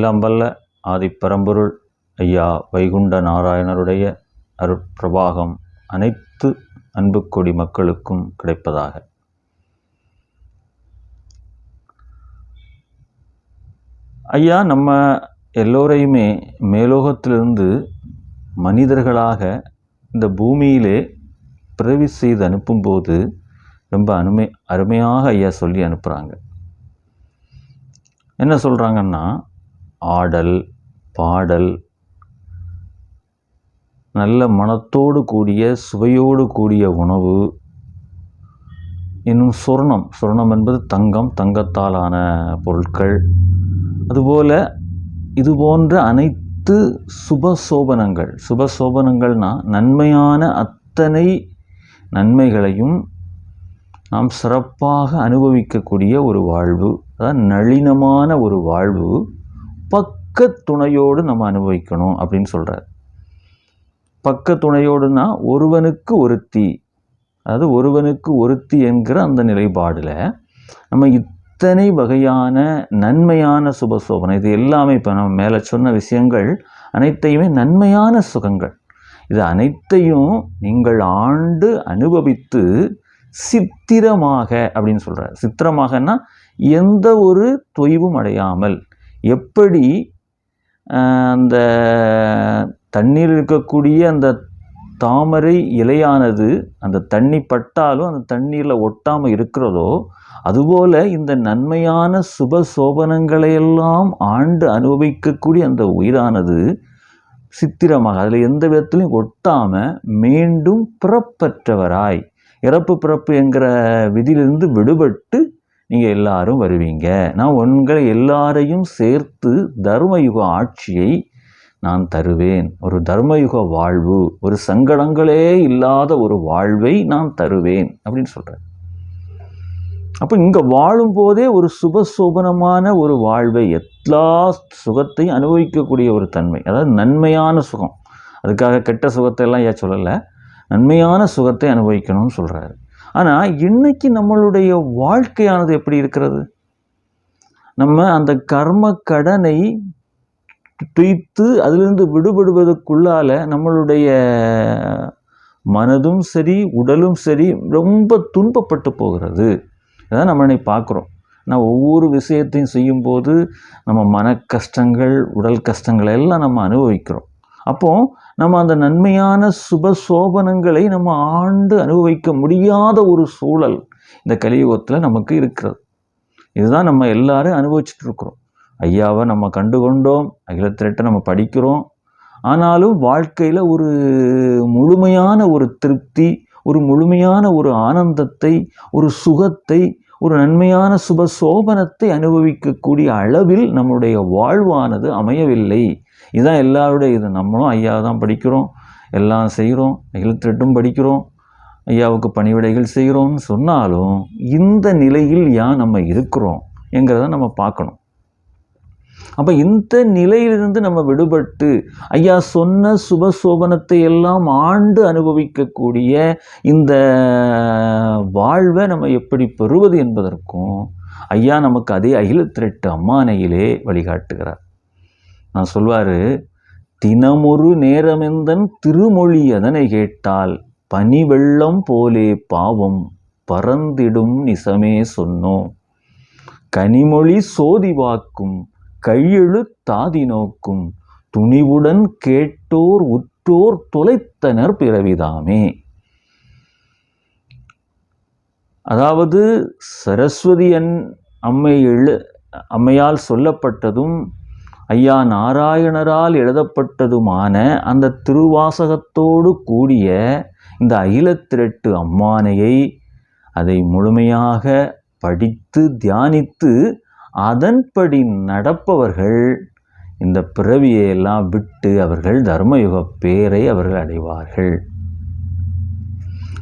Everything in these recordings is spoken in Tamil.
எல்லாம் வல்ல ஆதிப்பரம்பொருள் ஐயா வைகுண்ட நாராயணருடைய அருட்பிரபாகம் அனைத்து அன்புக்கொடி மக்களுக்கும் கிடைப்பதாக. ஐயா நம்ம எல்லோரையுமே மேலோகத்திலிருந்து மனிதர்களாக இந்த பூமியிலே பிறவி செய்து அனுப்பும்போது ரொம்ப அருமை அருமையாக ஐயா சொல்லி அனுப்புகிறாங்க என்ன சொல்கிறாங்கன்னா ஆடல் பாடல் நல்ல மனத்தோடு கூடிய சுவையோடு கூடிய உணவு. இன்னும் சொர்ணம். சொர்ணம் என்பது தங்கம் தங்கத்தாலான பொருட்கள். அதுபோல் இது போன்ற அனைத்து சுப சோபனங்கள் சுப சோபனங்கள்னா நன்மையான அத்தனை நன்மைகளையும் நாம் சிறப்பாக அனுபவிக்கக்கூடிய ஒரு வாழ்வு. அதாவது நளினமான ஒரு வாழ்வு. பக்க துணையோடு நம்ம அனுபவிக்கணும் அப்படின்னு சொல்கிறார் பக்க துணையோடுனா ஒருவனுக்கு ஒருத்தி. அதாவது ஒருவனுக்கு ஒருத்தி என்கிற அந்த நிலைப்பாடில் நம்ம இத்தனை வகையான நன்மையான சுபசோபனை இது எல்லாமே இப்போ நம்ம மேலே சொன்ன விஷயங்கள் அனைத்தையுமே நன்மையான சுகங்கள். இது அனைத்தையும் நீங்கள் ஆண்டு அனுபவித்து சித்திரமாக அப்படின்னு சொல்கிறார் சித்திரமாகன்னா எந்த ஒரு தொய்வும் அடையாமல். எப்படி அந்த தண்ணீர் இருக்கக்கூடிய அந்த தாமரை இலையானது அந்த தண்ணி பட்டாலும் அந்த தண்ணீரில் ஒட்டாமல் இருக்கிறதோ அதுபோல் இந்த நன்மையான சுப சோபனங்களையெல்லாம் ஆண்டு அனுபவிக்கக்கூடிய அந்த உயிரானது சித்திரமாக அதில் எந்த விதத்திலையும் ஒட்டாமல் மீண்டும் பிறப்பற்றவராய் இறப்பு பிறப்பு என்கிற விதியிலிருந்து விடுபட்டு நீங்கள் எல்லாரும் வருவீங்க. நான் உங்களை எல்லாரையும் சேர்த்து தர்மயுக ஆட்சியை நான் தருவேன். ஒரு தர்மயுக வாழ்வு ஒரு சங்கடங்களே இல்லாத ஒரு வாழ்வை நான் தருவேன் அப்படின்னு சொல்கிறேன் அப்போ இங்கே வாழும்போதே ஒரு சுபசோபனமான ஒரு வாழ்வை எல்லா சுகத்தையும் அனுபவிக்கக்கூடிய ஒரு தன்மை அதாவது நன்மையான சுகம். அதுக்காக கெட்ட சுகத்தை எல்லாம் ஏன் சொல்லலை? நன்மையான சுகத்தை அனுபவிக்கணும்னு சொல்கிறாரு ஆனால் இன்னைக்கு நம்மளுடைய வாழ்க்கையானது எப்படி இருக்கிறது? நம்ம அந்த கர்ம கடனை துய்த்து அதிலிருந்து விடுபடுவதற்குள்ளால நம்மளுடைய மனதும் சரி உடலும் சரி ரொம்ப துன்பப்பட்டு போகிறது. இதான் நம்ம இன்னைக்கு பார்க்குறோம். நான் ஒவ்வொரு விஷயத்தையும் செய்யும்போது நம்ம மன கஷ்டங்கள் உடல் கஷ்டங்கள் எல்லாம் நம்ம அனுபவிக்கிறோம். அப்போது நம்ம அந்த நன்மையான சுப சோபனங்களை நம்ம ஆண்டு அனுபவிக்க முடியாத ஒரு சூழல் இந்த கலியுகத்தில் நமக்கு இருக்கிறது. இதுதான் நம்ம எல்லாரும் அனுபவிச்சுட்டு இருக்கிறோம். ஐயாவை நம்ம கண்டுகொண்டோம் அகிலத்திரட்ட நம்ம படிக்கிறோம். ஆனாலும் வாழ்க்கையில் ஒரு முழுமையான ஒரு திருப்தி ஒரு முழுமையான ஒரு ஆனந்தத்தை ஒரு சுகத்தை ஒரு நன்மையான சுப சோபனத்தை அனுபவிக்கக்கூடிய அளவில் நம்முடைய வாழ்வானது அமையவில்லை. இதுதான் எல்லாருடைய இது. நம்மளும் ஐயா தான் படிக்கிறோம். எல்லாம் செய்கிறோம். எழுத்துட்டும் படிக்கிறோம். ஐயாவுக்கு பணிவிடைகள் செய்கிறோம்னு சொன்னாலும் இந்த நிலையில் ஏன் நம்ம இருக்கிறோம் என்கிறத நம்ம பார்க்கணும். அப்போ இந்த நிலையிலிருந்து நம்ம விடுபட்டு ஐயா சொன்ன சுப சோபனத்தை எல்லாம் ஆண்டு அனுபவிக்கக்கூடிய இந்த வாழ்வை நம்ம எப்படி பெறுவது என்பதற்கும் ஐயா நமக்கு அதே அகில திரட்டு அம்மானையிலே வழிகாட்டுகிறார். நான் சொல்வார் தினமொரு நேரமெந்தன் திருமொழி அதனை கேட்டால் பனி வெள்ளம் போலே பாவம் பறந்திடும் நிசமே சொன்னோம் கனிமொழி சோதி வாக்கும் கையெழுத்தாதி நோக்கும் துணிவுடன் கேட்டோர் உற்றோர் தொலைத்தனர் பிறவிதாமே. அதாவது சரஸ்வதி அன் அம்மை எழு அம்மையால் சொல்லப்பட்டதும் ஐயா நாராயணரால் எழுதப்பட்டதுமான அந்த திருவாசகத்தோடு கூடிய இந்த அகிலத்திரட்டு அம்மானையை அதை முழுமையாக படித்து தியானித்து அதன்படி நடப்பவர்கள் இந்த பிறவியை எல்லாம் விட்டு அவர்கள் தர்மயுக பேரை அவர்கள் அடைவார்கள்.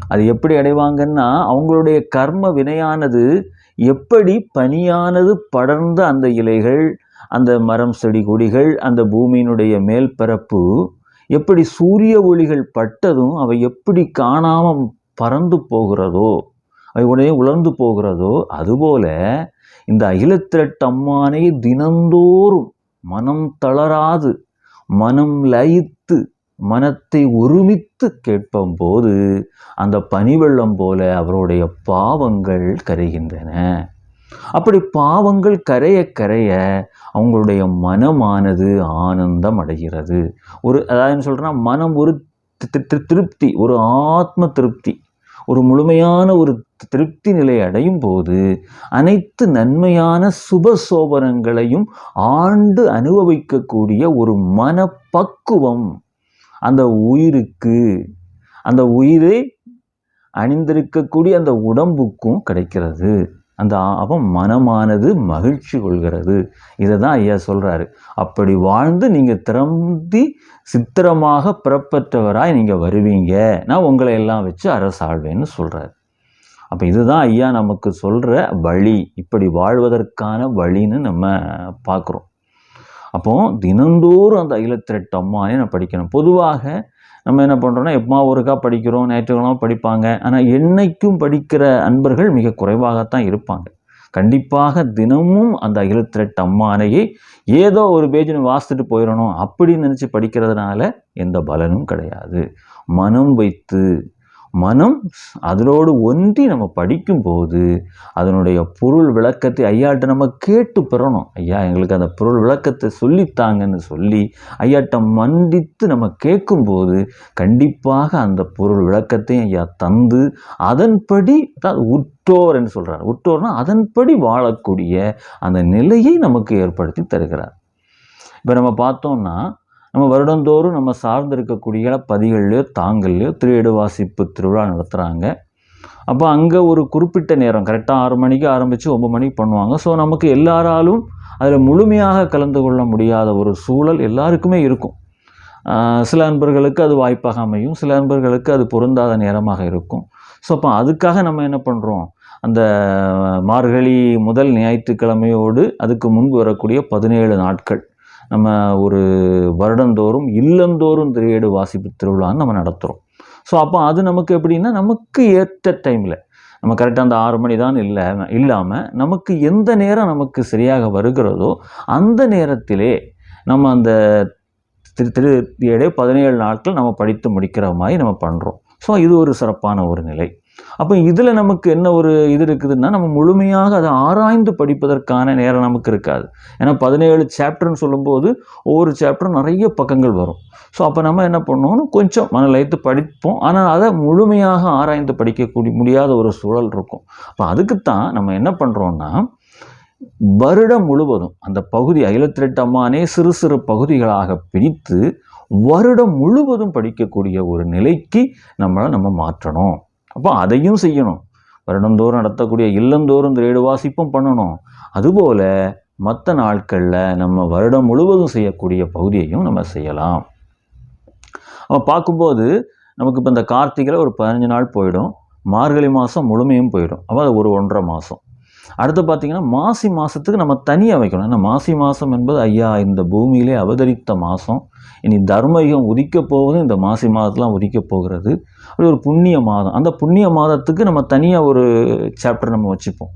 அது எப்படி அடைவாங்கன்னா அவங்களுடைய கர்ம வினையானது எப்படி பனியானது படர்ந்த அந்த இலைகள் அந்த மரம் செடி கொடிகள் அந்த பூமியினுடைய மேல்பரப்பு எப்படி சூரிய ஒளிகள் பட்டதும் அவை எப்படி காணாமல் பறந்து போகிறதோ அவை உடனே உலர்ந்து போகிறதோ அதுபோல இந்த அகிலத்திரட்டம்மானை தினந்தோறும் மனம் தளராது மனம் லயித்து மனத்தை ஒருமித்து கேட்பம் போது அந்த பனிவெள்ளம் போல அவருடைய பாவங்கள் கரைகின்றன. அப்படி பாவங்கள் கரைய கரைய அவங்களுடைய மனமானது ஆனந்தம் அடைகிறது ஒரு அதாவது சொல்கிறேன்னா மனம் ஒரு தி- திருப்தி ஒரு ஆத்ம திருப்தி. ஒரு முழுமையான ஒரு திருப்தி நிலை அடையும் போது அனைத்து நன்மையான சுப சோபனங்களையும் ஆண்டு அனுபவிக்கக்கூடிய ஒரு மனப்பக்குவம் அந்த உயிருக்கு அந்த உயிரை அணிந்திருக்கக்கூடிய அந்த உடம்புக்கும் கிடைக்கிறது. அந்த அப்போ மனமானது மகிழ்ச்சி கொள்கிறது. இதை தான் ஐயா சொல்கிறாரு அப்படி வாழ்ந்து நீங்கள் திறந்தி சித்திரமாக பிறப்பற்றவராய் நீங்கள் வருவீங்க. நான் உங்களை எல்லாம் வச்சு அரசாழ்வேன்னு சொல்கிறாரு அப்போ இதுதான் ஐயா நமக்கு சொல்கிற வழி. இப்படி வாழ்வதற்கான வழின்னு நம்ம பார்க்குறோம் அப்போது தினந்தோறும் அந்த அகிலத்திரட்டு அம்மானே நான் படிக்கணும். பொதுவாக நம்ம என்ன பண்ணுறோன்னா எப்பமா ஒருக்கா படிக்கிறோம் ஞாயிற்றுக்கிழமை படிப்பாங்க. ஆனால் என்றைக்கும் படிக்கிற அன்பர்கள் மிக குறைவாகத்தான் இருப்பாங்க. கண்டிப்பாக தினமும் அந்த அகிலத்திரட்டு அம்மானையை ஏதோ ஒரு பேஜ்னு வாசித்துட்டு போயிடணும் அப்படின்னு நினச்சி படிக்கிறதுனால எந்த பலனும் கிடையாது. மனம் வைத்து மனம் அதனோடு ஒன்றி நம்ம படிக்கும்போது அதனுடைய பொருள் விளக்கத்தை ஐயாட்ட நம்ம கேட்டு பெறணும். ஐயா எங்களுக்கு அந்த பொருள் விளக்கத்தை சொல்லித்தாங்கன்னு சொல்லி ஐயாட்ட மண்டித்து நம்ம கேட்கும்போது கண்டிப்பாக அந்த பொருள் விளக்கத்தையும் ஐயா தந்து அதன்படி அதாவது உற்றோர் என்று சொல்கிறார் உற்றோர்னா அதன்படி வாழக்கூடிய அந்த நிலையை நமக்கு ஏற்படுத்தி தருகிறார். இப்போ நம்ம பார்த்தோம்னா நம்ம வருடந்தோறும் நம்ம சார்ந்து இருக்கக்கூடிய பதிகள்லையோ தாங்கல்லையோ திருவிடு வாசிப்பு திருவிழா நடத்துகிறாங்க அப்போ அங்கே ஒரு குறிப்பிட்ட நேரம் கரெக்டாக ஆறு மணிக்கு ஆரம்பித்து ஒம்பது மணிக்கு பண்ணுவாங்க. ஸோ நமக்கு எல்லாராலும் அதில் முழுமையாக கலந்து கொள்ள முடியாத ஒரு சூழல் எல்லாருக்குமே இருக்கும். சில நண்பர்களுக்கு அது வாய்ப்பாக அமையும். சில நண்பர்களுக்கு அது பொருந்தாத நேரமாக இருக்கும். ஸோ அப்போ அதுக்காக நம்ம என்ன பண்ணுறோம் அந்த மார்கழி முதல் ஞாயிற்றுக்கிழமையோடு அதுக்கு முன்பு வரக்கூடிய பதினேழு நாட்கள். நம்ம ஒரு இல்லந்தோறும் திரையேடு வாசிப்பு திருவிழான்னு நம்ம நடத்துகிறோம் ஸோ அப்போ அது நமக்கு எப்படின்னா நமக்கு ஏற்ற டைமில் நம்ம கரெக்டாக அந்த ஆறு மணி தான் இல்லை இல்லாமல் நமக்கு எந்த நேரம் நமக்கு சரியாக வருகிறதோ அந்த நேரத்திலே நம்ம அந்த திரு திரு ஏழே பதினேழு நாட்கள் நம்ம படித்து முடிக்கிற மாதிரி நம்ம பண்ணுறோம் ஸோ இது ஒரு சிறப்பான ஒரு நிலை. அப்போ இதில் நமக்கு என்ன ஒரு இது இருக்குதுன்னா நம்ம முழுமையாக அதை ஆராய்ந்து படிப்பதற்கான நேரம் நமக்கு இருக்காது. ஏன்னா பதினேழு சாப்டர்னு சொல்லும்போது ஒவ்வொரு சாப்டரும் நிறைய பக்கங்கள் வரும். ஸோ அப்போ நம்ம என்ன பண்ணோம்னு கொஞ்சம் மனலைத்து படிப்போம். ஆனால் அதை முழுமையாக ஆராய்ந்து படிக்கக்கூடிய முடியாத ஒரு சூழல் இருக்கும். அப்போ அதுக்குத்தான் நம்ம என்ன பண்ணுறோன்னா வருடம் முழுவதும் அந்த பகுதி அகிலத்திரெட்டு அம்மானே சிறு சிறு பகுதிகளாக பிரித்து வருடம் முழுவதும் படிக்கக்கூடிய ஒரு நிலைக்கு நம்மளை நம்ம மாற்றணும். அப்போ அதையும் செய்யணும். வருடந்தோறும் நடத்தக்கூடிய இல்லந்தோறும் திரேடு வாசிப்பும் பண்ணணும். அதுபோல் மற்ற நாட்களில் நம்ம வருடம் முழுவதும் செய்யக்கூடிய பகுதியையும் நம்ம செய்யலாம். அப்போ பார்க்கும்போது நமக்கு இப்போ இந்த கார்த்திகையில் ஒரு பதினஞ்சு நாள் போயிடும். மார்கழி மாதம் முழுமையும் போயிடும். அப்போ அது ஒரு ஒன்றரை மாதம் அடுத்து பார்த்திங்கன்னா மாசி மாதத்துக்கு நம்ம தனியாக வைக்கணும். ஏன்னா மாசி மாதம் என்பது ஐயா இந்த பூமியிலே அவதரித்த மாதம் இனி தர்மயுகம் உதிக்கப் போவது இந்த மாசி மாதத்தெலாம் உதிக்கப் போகிறது. அப்படி ஒரு புண்ணிய மாதம். அந்த புண்ணிய மாதத்துக்கு நம்ம தனியாக ஒரு சாப்டர் நம்ம வச்சுப்போம்.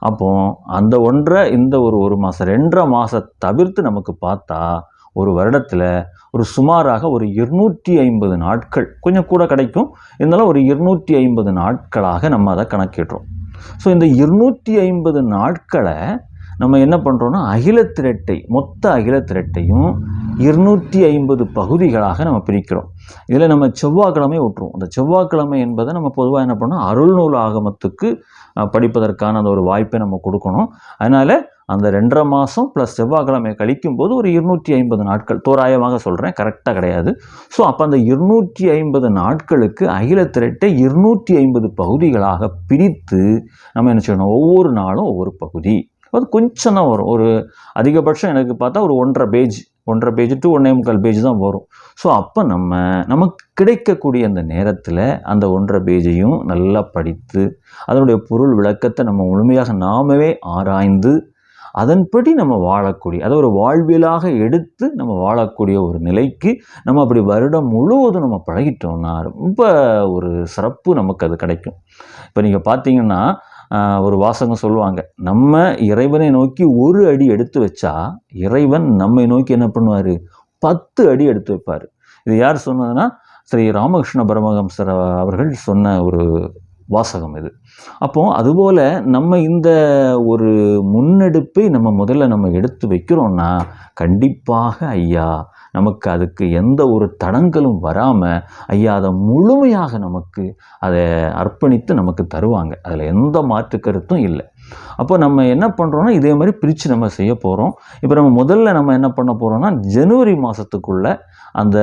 அப்போது அந்த ஒன்றரை இந்த ஒரு ஒரு மாதம் ரெண்டரை மாதம் தவிர்த்து நமக்கு பார்த்தா ஒரு வருடத்தில் ஒரு சுமாராக ஒரு இருநூற்றி ஐம்பது நாட்கள் கொஞ்சம் கூட கிடைக்கும். இருந்தாலும் ஒரு இருநூற்றி ஐம்பது நாட்களாக நம்ம அதை கணக்கிடுறோம். ஸோ இந்த இருநூற்றி ஐம்பது நாட்களை நம்ம என்ன பண்ணுறோன்னா அகிலத்திரட்டை மொத்த அகிலத்திரட்டையும் இருநூற்றி ஐம்பது பகுதிகளாக நம்ம பிரிக்கிறோம். இதில் நம்ம செவ்வாய்க்கிழமை விட்டுருவோம் அந்த செவ்வாய்க்கிழமை என்பதை நம்ம பொதுவாக என்ன பண்ணோம் அருள்நூல் ஆகமத்துக்கு படிப்பதற்கான அந்த ஒரு வாய்ப்பை நம்ம கொடுக்கணும். அதனால் அந்த ரெண்டரை மாதம் ப்ளஸ் செவ்வாய்க்கிழமை கழிக்கும் போது ஒரு இருநூற்றி ஐம்பது நாட்கள். தோராயமாக சொல்கிறேன் கரெக்டாக கிடையாது. ஸோ அப்போ அந்த இருநூற்றி ஐம்பது நாட்களுக்கு அகில திரட்டை இருநூற்றி ஐம்பது பகுதிகளாக பிரித்து நம்ம என்ன செய்யணும்? ஒவ்வொரு நாளும் ஒவ்வொரு பகுதி. அது கொஞ்சம் தான் வரும். ஒரு அதிகபட்சம் எனக்கு பார்த்தா ஒரு ஒன்றரை பேஜ் ஒன்றரை பேஜ் டு ஒன்றே முக்கால் பேஜ் தான் வரும். ஸோ அப்போ நம்ம நமக்கு கிடைக்கக்கூடிய அந்த நேரத்தில் அந்த ஒன்றரை பேஜையும் நல்லா படித்து அதனுடைய பொருள் விளக்கத்தை நம்ம முழுமையாக நாமவே ஆராய்ந்து அதன்படி நம்ம வாழக்கூடிய அதை ஒரு வாழ்வியலாக எடுத்து நம்ம வாழக்கூடிய ஒரு நிலைக்கு நம்ம அப்படி வருடம் முழுவதும் நம்ம பழகிட்டோம்னா ரொம்ப ஒரு சிறப்பு நமக்கு அது கிடைக்கும். இப்போ நீங்கள் பார்த்தீங்கன்னா ஒரு வாசகம் சொல்லுவாங்க நம்ம இறைவனை நோக்கி ஒரு அடி எடுத்து வச்சா இறைவன் நம்மை நோக்கி என்ன பண்ணுவார்? பத்து அடி எடுத்து வைப்பார். இது யார் சொன்னதுன்னா ஸ்ரீ ராமகிருஷ்ண பரமஹம்சர் அவர்கள் சொன்ன ஒரு வாசகம் இது. அப்போ அதுபோல் நம்ம இந்த ஒரு முன்னெடுப்பை நம்ம முதல்ல நம்ம எடுத்து வைக்கிறோம்னா கண்டிப்பாக ஐயா நமக்கு அதுக்கு எந்த ஒரு தடங்களும் வராமல் ஐயா அதை முழுமையாக நமக்கு அதை அர்ப்பணித்து நமக்கு தருவாங்க. அதில் எந்த மாற்று கருத்தும் இல்லை. அப்போ நம்ம என்ன பண்ணுறோன்னா இதே மாதிரி பிரித்து நம்ம செய்ய போகிறோம் இப்போ நம்ம முதல்ல நம்ம என்ன பண்ண போகிறோம்னா ஜனவரி மாதத்துக்குள்ளே அந்த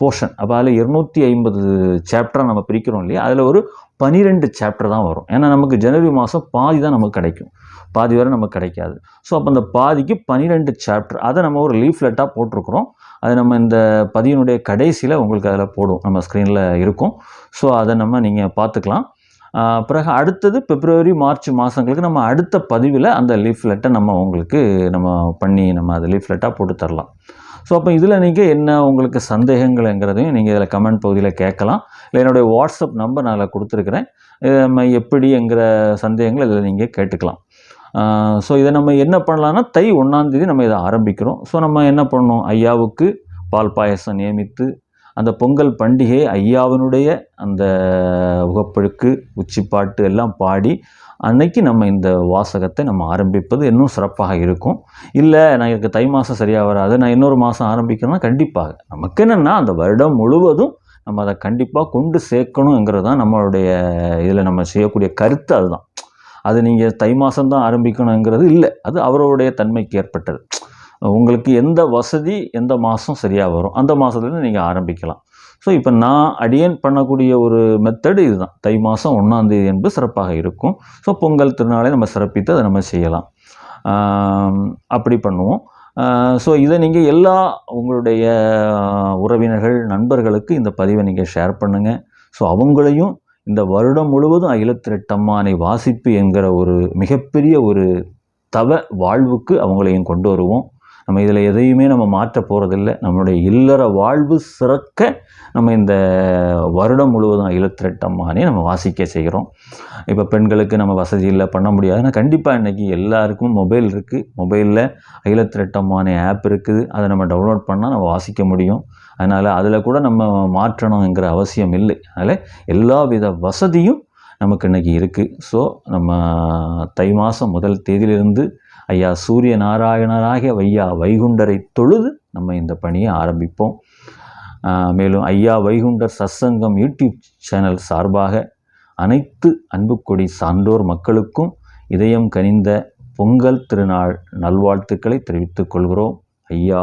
போர்ஷன் அப்போ அதில் இருநூற்றி ஐம்பது சாப்டராக நம்ம பிரிக்கிறோம் இல்லையா? அதில் ஒரு பனிரெண்டு சாப்டர் தான் வரும். ஏன்னா நமக்கு ஜனவரி மாதம் பாதி தான் நமக்கு கிடைக்கும். பாதி வரை நமக்கு கிடைக்காது. ஸோ அப்போ அந்த பாதிக்கு பனிரெண்டு சாப்டர் அதை நம்ம ஒரு லீஃப்லெட்டாக போட்டிருக்கிறோம். அது நம்ம இந்த பதியினுடைய கடைசியில் உங்களுக்கு அதில் போடும் நம்ம ஸ்க்ரீனில் இருக்கும். ஸோ அதை நம்ம நீங்கள் பார்த்துக்கலாம். பிறகு அடுத்தது பிப்ரவரி மார்ச் மாதங்களுக்கு நம்ம அடுத்த பதிவில் அந்த லீஃப்லெட்டை நம்ம உங்களுக்கு நம்ம பண்ணி நம்ம அதை லீஃப்லெட்டாக போட்டு தரலாம். ஸோ அப்போ இதில் நீங்கள் என்ன உங்களுக்கு சந்தேகங்கள்ங்கிறதையும் நீங்கள் இதில் கமெண்ட் பகுதியில் கேட்கலாம். இல்லை என்னுடைய வாட்ஸ்அப் நம்பர் நான் அதில் கொடுத்துருக்குறேன். நம்ம எப்படிங்கிற சந்தேகங்கள் இதில் நீங்கள் கேட்டுக்கலாம். ஸோ இதை நம்ம என்ன பண்ணலான்னா தை ஒன்றாந்தேதி நம்ம இதை ஆரம்பிக்கிறோம். ஸோ நம்ம என்ன பண்ணோம் ஐயாவுக்கு பால் பாயசம் நியமித்து அந்த பொங்கல் பண்டிகை ஐயாவினுடைய அந்த உகப்பழுக்கு உச்சிப்பாட்டு எல்லாம் பாடி அன்னைக்கு நம்ம இந்த வாசகத்தை நம்ம ஆரம்பிப்பது இன்னும் சிறப்பாக இருக்கும். இல்லை நான் எனக்கு தை மாதம் சரியாக வராது நான் இன்னொரு மாதம் ஆரம்பிக்கிறேன்னா கண்டிப்பாக. நமக்கு என்னென்னா அந்த வருடம் முழுவதும் நம்ம அதை கண்டிப்பாக கொண்டு சேர்க்கணுங்கிறது தான் நம்மளுடைய இதில் நம்ம செய்யக்கூடிய கருத்து அதுதான். அது நீங்கள் தை மாதம் தான் ஆரம்பிக்கணுங்கிறது இல்லை அது அவருடைய தன்மைக்கு ஏற்பட்டது. உங்களுக்கு எந்த வசதி எந்த மாதம் சரியாக வரும் அந்த மாதத்துலேருந்து நீங்கள் ஆரம்பிக்கலாம். ஸோ இப்போ நான் அடியன் பண்ணக்கூடிய ஒரு மெத்தடு இதுதான். தை மாதம் ஒன்றாந்தேதி என்பது சிறப்பாக இருக்கும். ஸோ பொங்கல் திருநாளை நம்ம சிறப்பித்து அதை நம்ம செய்யலாம். அப்படி பண்ணுவோம். ஸோ இதை நீங்கள் எல்லா உங்களுடைய உறவினர்கள் நண்பர்களுக்கு இந்த பதிவை நீங்கள் ஷேர் பண்ணுங்கள் ஸோ அவங்களையும் இந்த வருடம் முழுவதும் அகிலத்திரட்டம்மானை வாசிப்பு என்கிற ஒரு மிகப்பெரிய ஒரு தவ வாழ்வுக்கு அவங்களையும் கொண்டு வருவோம். நம்ம இதில் எதையுமே நம்ம மாற்ற போகிறதில்ல நம்மளுடைய இல்லற வாழ்வு சிறக்க நம்ம இந்த வருடம் முழுவதும் அகிலத்திரட்டம்மானே நம்ம வாசிக்க செய்கிறோம். இப்போ பெண்களுக்கு நம்ம வசதி இல்லை பண்ண முடியாதுன்னா கண்டிப்பாக இன்றைக்கி எல்லாருக்கும் மொபைல் இருக்குது மொபைலில் அகிலத்திரட்டம்மானே ஆப் இருக்குது. அதை நம்ம டவுன்லோட் பண்ணால் நம்ம வாசிக்க முடியும். அதனால் அதில் கூட நம்ம மாற்றணுங்கிற அவசியம் இல்லை. அதனால் எல்லா வித வசதியும் நமக்கு இன்றைக்கி இருக்குது ஸோ நம்ம தை மாதம் முதல் தேதியிலிருந்து ஐயா சூரிய நாராயணராகிய வையா வைகுண்டரை தொழுது நம்ம இந்த பணியை ஆரம்பிப்போம். மேலும் ஐயா வைகுண்டர் சத்சங்கம் யூடியூப் சேனல் சார்பாக அனைத்து அன்புக்கொடி சான்றோர் மக்களுக்கும் இதயம் கனிந்த பொங்கல் திருநாள் நல்வாழ்த்துக்களை தெரிவித்துக் கொள்கிறோம். ஐயா